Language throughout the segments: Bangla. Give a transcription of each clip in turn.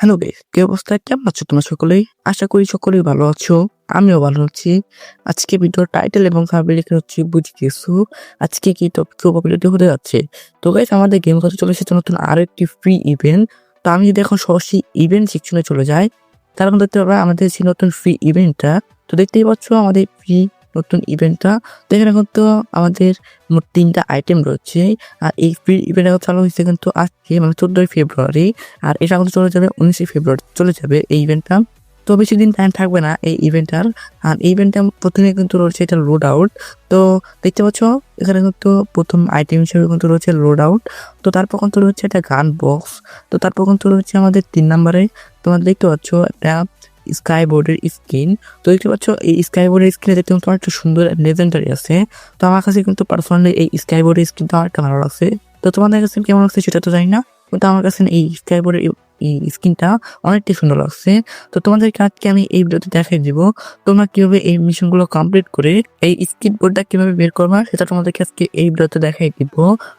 হ্যালো গাইস কি অবস্থা? কেমন আছো তোমরা সকলেই? আশা করি সকলেই ভালো আছো, আমিও ভালো আছি। আজকে ভিডিওর টাইটেল এবং সাবজেক্ট লিখে হচ্ছে বুঝি কিছু আজকে কি টপিক পপুলারিটি হতে যাচ্ছে? তো গাইস আমাদের গেম কথা চলে এসেছে নতুন আরও একটি ফ্রি ইভেন্ট তো আমি যদি এখন সরাসরি ইভেন্ট সেকশনে চলে যাই, তার মধ্যে দেখতে আমাদের যে নতুন ফ্রি ইভেন্টটা তো দেখতেই পাচ্ছ আমাদের ফ্রি নতুন ইভেন্টটা তো এখানে কিন্তু আমাদের মোট তিনটা আইটেম রয়েছে। আর এই ফ্রি ইভেন্ট চালু হয়েছে কিন্তু আজকে মানে চোদ্দোই ফেব্রুয়ারি। আর এটা কিন্তু চলে যাবে উনিশে ফেব্রুয়ারি, চলে যাবে এই ইভেন্টটা তো বেশি দিন টাইম থাকবে না এই ইভেন্টটার আর ইভেন্টটা প্রথমে কিন্তু রয়েছে এটা লোড আউট তো দেখতে পাচ্ছ, এখানে কিন্তু প্রথম আইটেম হিসেবে কিন্তু রয়েছে লোড আউট তো তারপর কিন্তু রয়েছে একটা গান বক্স তো তারপর কিন্তু রয়েছে আমাদের তিন নম্বরে। তোমরা দেখতে পাচ্ছ একটা স্কাই বোর্ডের স্ক্রিন তো দেখতে পাচ্ছ, এই স্কাই বোর্ডের স্ক্রিনে দেখতে কিন্তু একটা সুন্দর লেজেন্ডারি আছে। তো আমার কাছে কিন্তু পার্সোনালি এই স্কাই বোর্ডের স্ক্রিনটা একটা ভালো লাগছে। তো তোমাদের কাছে কেমন লাগছে সেটা তো জানি না, কিন্তু আমার কাছে এই স্কাই বোর্ডের এই স্ক্রিনটা অনেকটাই সুন্দর লাগছে। তো তোমাদেরকে আজকে আমি এই ভিডিওতে দেখাই দিব, তোমরা কীভাবে এই মিশনগুলো কমপ্লিট করে এই স্কিট বোর্ডটা কীভাবে বের করবা সেটা তোমাদেরকে আজকে এই ভিডিওতে দেখাই দিব।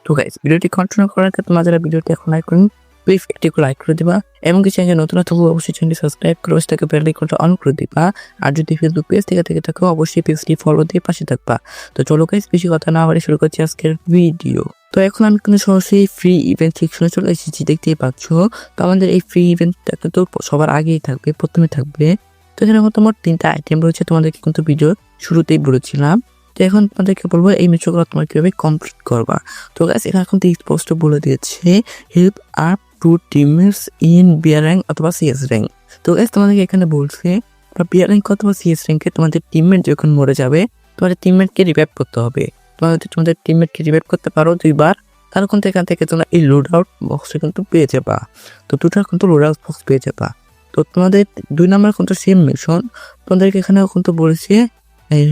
তো গাইস ভিডিওটি কন্টিনিউ করার আগে তোমরা যারা ভিডিওটি এখন লাইক করুন প্লিজ একটি লাইক করে দিবা এবং কিছু চ্যানেল নতুন থাকলে অবশ্যই চ্যানেলটি সাবস্ক্রাইব করে সেটাকে বেল আইকনটা অন করে দিবা। আর যদি ফেসবুক পেজ থেকে থেকে থাকো, অবশ্যই পেজটি ফলো দিয়ে পাশে থাকবা। তো চলো গাইস বেশি কথা না বলে শুরু করছি আজকের ভিডিও তো এখন আমি কিন্তু সরাসরি ফ্রি ইভেন্ট সেকশনে চলে এসেছি, দেখতেই পাচ্ছ। তো আমাদের এই ফ্রি ইভেন্টটা কিন্তু সবার আগেই থাকবে, প্রথমে থাকবে। তো এখানে কিন্তু আমার তিনটা আইটেম রয়েছে তোমাদেরকে কিন্তু ভিডিও শুরুতেই বলেছিলাম। তো এখন তোমাদেরকে বলব, এই মিশনগুলো তোমার কীভাবে কমপ্লিট করবা? তো গাইস এখানে এখন স্পষ্ট বলে দিয়েছে। Help up two teammates in B R rank অথবা সিএস র্যাঙ্ক তো গাইস তোমাদেরকে এখানে বলছে বিয়ার র্যাঙ্ক অথবা সিএস র্যাঙ্কে তোমাদের টিমমেট যখন মরে যাবে, তোমাদের টিমমেটকে রিভাইভ করতে হবে। তোমরা যদি তোমাদের টিমমেটকে রিভাইভ করতে পারো দুইবার তার কিন্তু এখান থেকে তোমরা এই লোড আউট বক্সটা কিন্তু পেয়ে যাবা। তো দুটা কিন্তু লোড আউট বক্স পেয়ে যাবা। তো তোমাদের দুই নাম্বার কিন্তু সেম মিশন তোমাদেরকে এখানে কিন্তু বলেছে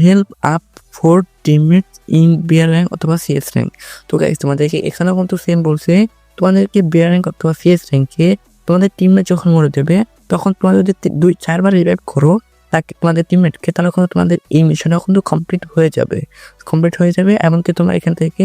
help up four teammates in B R rank অথবা সিএস র্যাঙ্ক তো গাইস তোমাদেরকে এখানেও কিন্তু সেম বলছে, তোমাদেরকে বিয়ার র্যাঙ্ক অথবা সিএস র্যাঙ্কে তোমাদের টিমমেট যখন মরে দেবে তখন তোমাদের যদি দুই, চারবার রিভাইভ করো তাকে তোমাদের টিমমেটকে তাহলে কিন্তু তোমাদের এই মিশনটা কিন্তু কমপ্লিট হয়ে যাবে। কমপ্লিট হয়ে যাবে এমনকি তোমরা এখান থেকে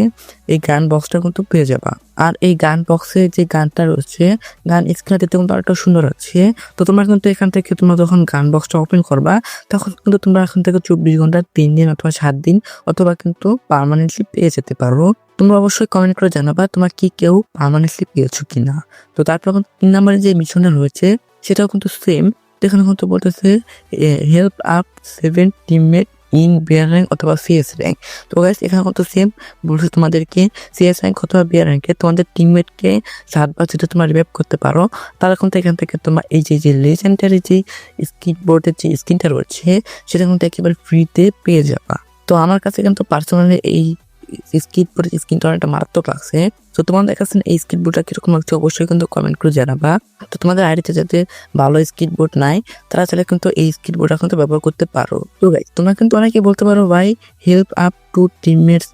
এই গান বক্সটা কিন্তু পেয়ে যাবা। আর এই গান বক্সে যে গানটা রয়েছে গান স্ক্রিনে দেখতে কিন্তু আরেকটা সুন্দর আছে। তো তোমরা কিন্তু এখান থেকে তোমরা যখন গান বক্সটা ওপেন করবা, তখন কিন্তু তোমরা এখান থেকে চব্বিশ ঘণ্টা, তিন দিন অথবা সাত দিন অথবা কিন্তু পার্মানেন্টলি পেয়ে যেতে পারো। তোমরা অবশ্যই কমেন্ট করে জানাবা তোমার কি কেউ পার্মানেন্টলি পেয়েছ কিনা। তো তারপর তিন নম্বরে যে মিশনটা রয়েছে, সেটাও কিন্তু সেম এখানে কিন্তু বলতেছে help up seven teammate in B R rank অথবা সিএস র্যাঙ্ক তো গাইস এখানে কিন্তু সেম বলছে তোমাদেরকে সিএস র্যাঙ্ক অথবা বিয়ার র্যাঙ্কে তোমাদের টিমমেটকে সাতবার যদি তোমরা রিভাইভ করতে পারো, তাহলে কিন্তু এখান থেকে তোমার এই যে যে লেজেন্ডারি যে স্কিন বোর্ডের যে স্কিনটা রয়েছে, সেটা কিন্তু একেবারে ফ্রিতে পেয়ে যাবা। তো আমার কাছে কিন্তু পার্সোনালি এই স্কিট বোর্ডের স্কিনটা অনেকটা মারাত্মক লাগছে। তো তোমাদের কাছে এই স্কিট বোর্ডটা কীরকম লাগছে অবশ্যই কিন্তু কমেন্ট করে জানাবা। তো তোমাদের আইডিতে যাতে ভালো স্কিট বোর্ড নাই, তারা চাইলে কিন্তু এই স্কিট বোর্ডটা কিন্তু ব্যবহার করতে পারো। তো গাই তোমরা কিন্তু অনেকে বলতে পারো, ভাই help up two teammates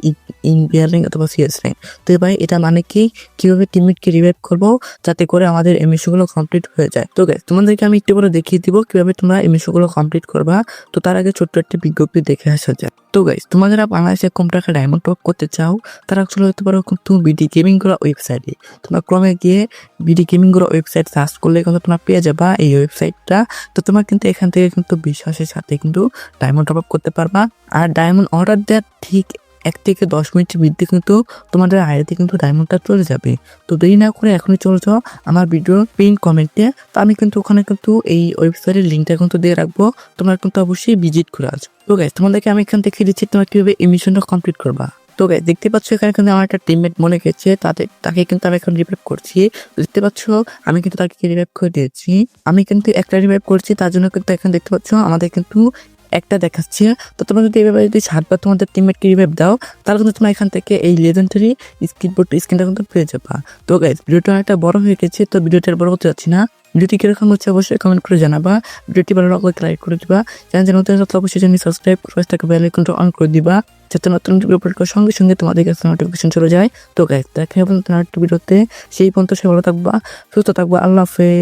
in bearing অথবা সিএস র্যাঙ্ক তো ভাই, এটা মানে কি? কীভাবে টিমমেটকে রিভাইভ করব? যাতে করে আমাদের এমএসগুলো কমপ্লিট হয়ে যায়। তো গাই তোমাদেরকে আমি একটু করে দেখিয়ে দিব কীভাবে তোমরা এমএসগুলো কমপ্লিট করবা। তো তার আগে ছোট্ট একটা বিজ্ঞপ্তি দেখে আসা যায় তো গাইস তোমরা যারা বাংলাদেশে কম টাকা ডায়মন্ড টপ করতে চাও, তারা চলে যেতে পারো তুমি বিডি গেমিং করা ওয়েবসাইটে তোমরা ক্রমে গিয়ে বিডি গেমিং করা ওয়েবসাইট সার্চ করলে কিন্তু তোমরা পেয়ে যাবা এই ওয়েবসাইটটা তো তোমার কিন্তু এখান থেকে কিন্তু বিশ্বাসের সাথে কিন্তু ডায়মন্ড টপ আপ করতে পারবা। আর ডায়মন্ড অর্ডার দেওয়ার ঠিক এক থেকে দশ মিনিটের মধ্যে কিন্তু তোমাদের আইডিতে কিন্তু ডায়মন্ডটা চলে যাবে। তো দেরি না করে এখনই চলে যাও আমার ভিডিওর পিন কমেন্টে তো আমি কিন্তু ওখানে কিন্তু এই ওয়েবসাইটের লিঙ্কটা কিন্তু দিয়ে রাখব। তোমরা কিন্তু অবশ্যই ভিজিট করে আসো। তো গাইজ তোমাদেরকে আমি এখান থেকে দিচ্ছি, তোমরা কীভাবে এই মিশনটা কমপ্লিট করবা? তো দেখতে পাচ্ছ এখানে কিন্তু আমার একটা টিমমেট মনে গেছে, তাদের, তাকে কিন্তু আমি এখন রিভাইভ করছি। দেখতে পাচ্ছ, আমি কিন্তু তাকে রিভাইভ করে দিয়েছি। আমি কিন্তু একটা রিভাইভ করছি, তার জন্য কিন্তু এখানে দেখতে পাচ্ছ আমাদের কিন্তু একটা দেখাচ্ছে। তো তোমরা যদি এভাবে যদি সাতবার তোমাদের টিমমেটকে রিভাইভ দাও, তাহলে কিন্তু তোমরা এখান থেকে এই লেজেন্ডারি স্কিন বোর্ড স্ক্রিনটা কিন্তু পেয়ে যাবা। তো গাইজ ভিডিওটা অনেকটা বড় হয়ে গেছে, তো ভিডিওটা বড় করতে যাচ্ছি না। ভিডিওটি কীরকম হচ্ছে অবশ্যই কমেন্ট করে জানাবা। ভিডিওটি ভালো লাগলে লাইক করে দিবা। চ্যানেল নতুন থাকলে অবশ্যই চ্যানেল সাবস্ক্রাইব করে তাকে বেল আইকনটা অন করে দিবা। যাতে নতুন ভিডিও আপলোড করার সঙ্গে সঙ্গে তোমাদের কাছে নোটিফিকেশন চলে যায়। তো গাইজ দেখা হবে নতুন আরেকটি ভিডিওতে সেই পর্যন্ত সে ভালো থাকবা, সুস্থ থাকবা, আল্লাহ হাফেজ।